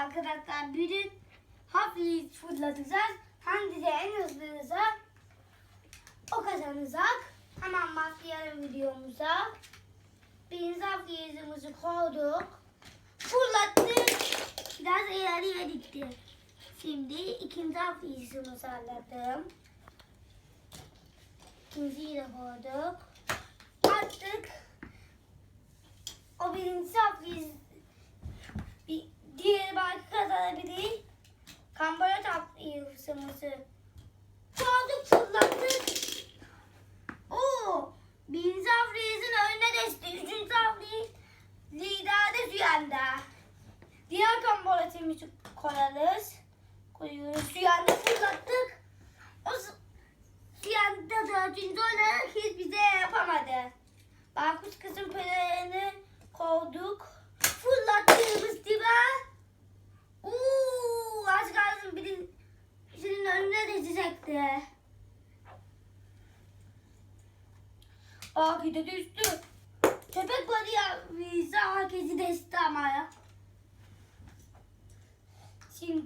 arkadaşlar bugün hafif fırlatacağız. Hangisi en hızlıysa o kazanacak. Hemen başlayalım videomuza. Birinci hafif yüzümüzü koyduk. Fırlattık. Biraz ileriye diktik. Şimdi ikinci hafif yüzümüzü aldım. İkinciyi de koyduk. Attık. O birinci hafif bir diğer belki kazanabilir. Kambara tatlı yıldızımızı.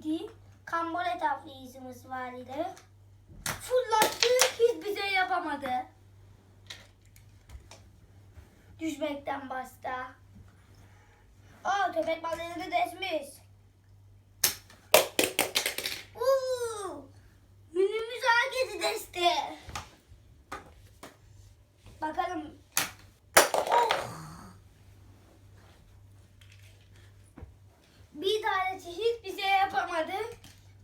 Şimdi kambole tafliyizimiz var idi. Fırlattık hiç bize yapamadı. Düşmekten basta. Aa köpek balığını desmiş. Uuu. Günümüz herkesi desti. Bakalım. Oh. Bir tanesi hiç bize yapamadı.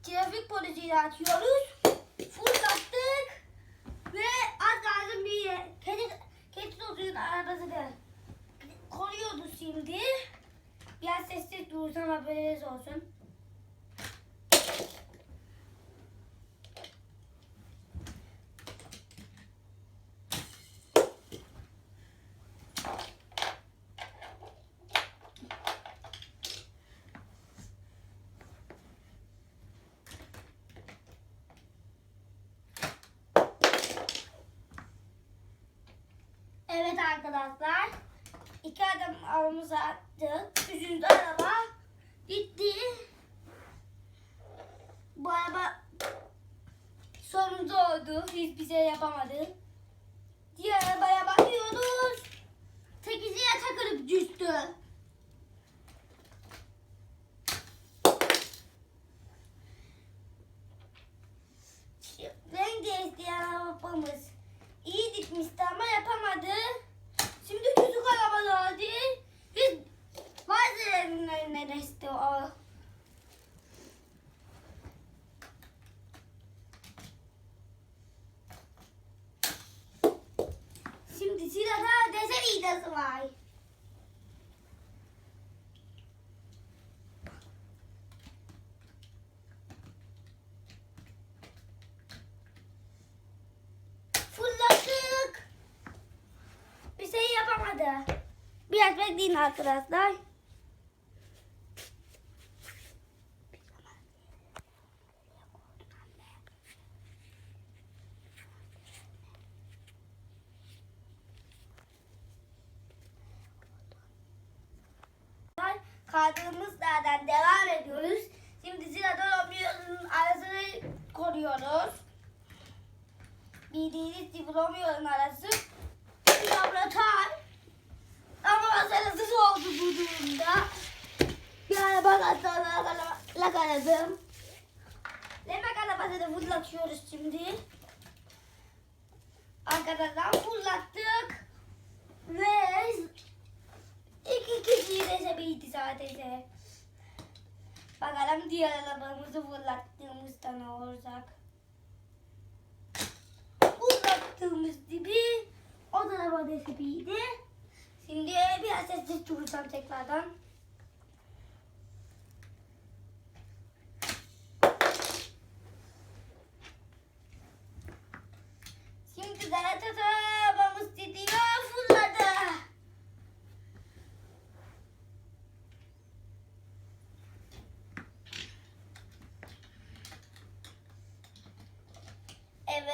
Trafik polisiyle atıyoruz. Fırlattık. Ve az kalsın bir kedi, kedi çocuğun arabasını koruyordu şimdi. Biraz sessiz dursam haberiniz olsun. Evet arkadaşlar. İki adım avımızı attık. Üçüncü araba gitti. Bu araba sonuncu oldu. Hiç bize yapamadı. Diğer arabaya bakıyoruz. Sekiziye takılıp düştü. Renk değiştiren arabamız iyi dikmişti ama yapamadı. Şimdi çocuk arabalar değil. Biz bazılarının önüne geçti o. Şimdi desen iğnesi var. Fırlattık. Bir şey yapamadı. Biraz bekleyin arkadaşlar. Kaldığımız yerden devam ediyoruz. Şimdi sırada Romeo'nun arasını koruyoruz. Bildiğiniz gibi Romeo'nun arası laboratuvar. Ama başarısız oldu bu durumda. Yani bak hastalığa yakaladım. Demek arabasını fırlatıyoruz şimdi. Arkadaşlar fırlattık. Ve iki kişiyi desebildi sadece. Bakalım diğer arabamızı fırlattığımızda ne olacak. Fırlattığımız gibi o da araba desebildi. Şimdi biraz sessiz durursam tekrardan. Evet.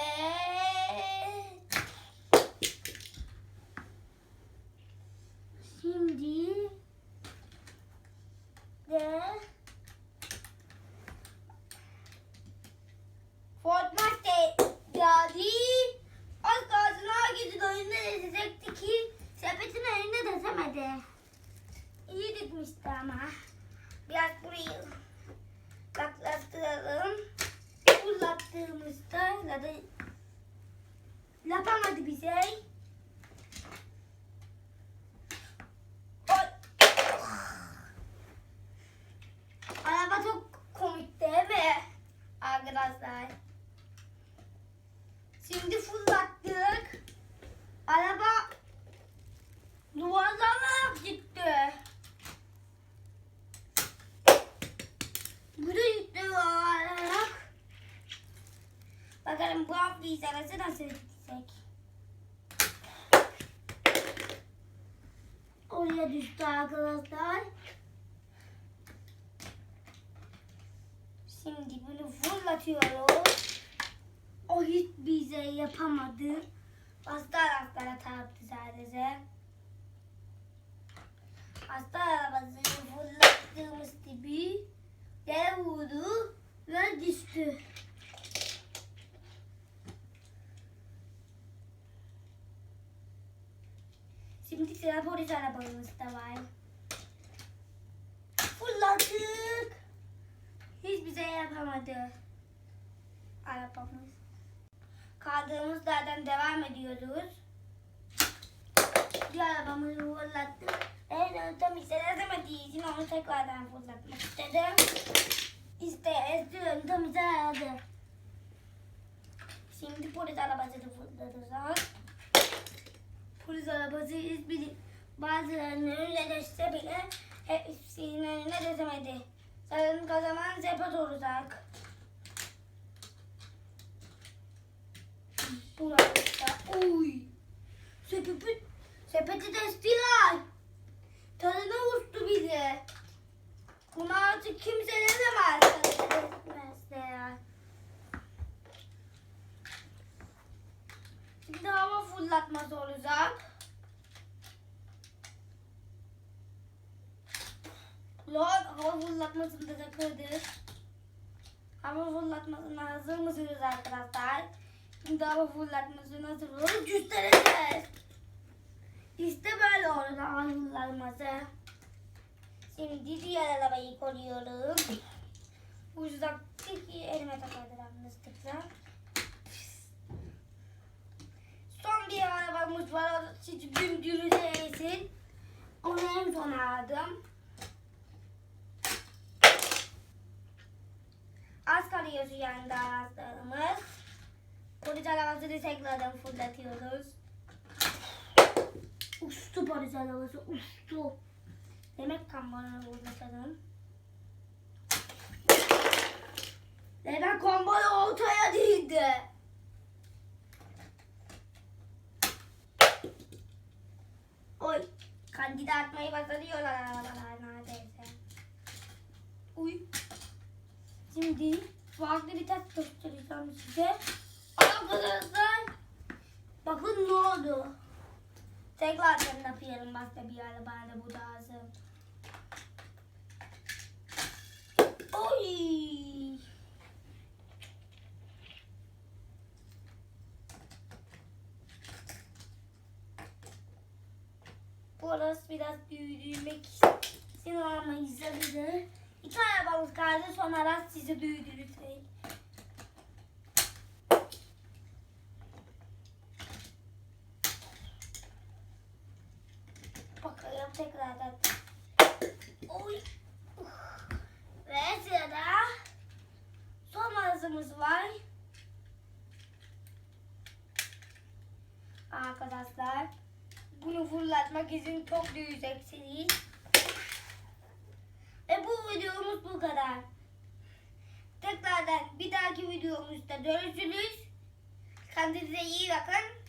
Şimdi de Fortnite geldi. Az kalsın herkesin oyunda edecekti ki sepetin elinde desemedi. İyi dikmişti ama. Biraz burayı yaklaştıralım. Fırlattığımızda ya da yapamadı bize. Oy. Araba çok komik değil mi? Arkadaşlar. Şimdi fırlattık. Araba duvarlara gitti. Bu da gitti olarak. Bakalım bu hafta izlemesi nasıl gidecek. Oraya düştü arkadaşlar. Şimdi bunu fırlatıyoruz. O hiç bize yapamadı. Hasta arabasına çarptı sadece. Hasta arabasını fırlattığımız gibi yere vurdu ve düştü. Şimdi sıra polis arabamızda var. Fırlattık. Hiç bize yapamadı arabamız. Kaldığımız yerden devam ediyoruz. Bir arabamızı fırlattık. Evet, tam hissedemediği için onu tekrardan fırlatmak istedim. İşte Ezgi tam yaradı. Şimdi polis arabasını fırlatacağız. Polis arabası hiçbir bazılarının önüne geçse bile hepsinin önüne geçemedi. Sanırım kazanan sepet olacak. Burada. Uy. Sepeti, sepeti destiler. Tadına uçtu bizi. Bunu artık kimse fırlatması olacak. Lord hava fırlatmasını da kırdık. Hava fırlatmasına hazır mısınız arkadaşlar? Şimdi hava fırlatmasına hazır olun. Göstereceğiz. İşte böyle olur hava fırlatması. Şimdi diğer arabayı koruyorum. Uzaktaki elime takıldı yanlışlıkla. Son bir arabamız O hiç dümdüz değilsin. Onu en son aldım. Az kalıyor şu yanda ağızlarımız. Polis arabasını tekrardan fırlatıyoruz. Uçtu polis arabası, uçtu. Demek kamyonu fırlatalım. Demek kamyonu ortaya değildi. Oy, kandida atmayı başarıyorlar arabalar neredeyse. Uy. Şimdi farklı bir test göstereceğim size. Arkadaşlar bakın ne oldu. Tekrar yapıyorum başka bir arabayla bu lazım. Oy. Burası biraz büyüdürmek için ama izledi. İki arabamız kaldı sonra sizi büyüdürürsek. Bakalım tekrardan. Oy. Ve sırada son arızımız var. Arkadaşlar bunu fırlatmak için çok büyüyeceksiniz. Ve bu videomuz bu kadar. Tekrardan bir dahaki videomuzda görüşürüz. Kendinize iyi bakın.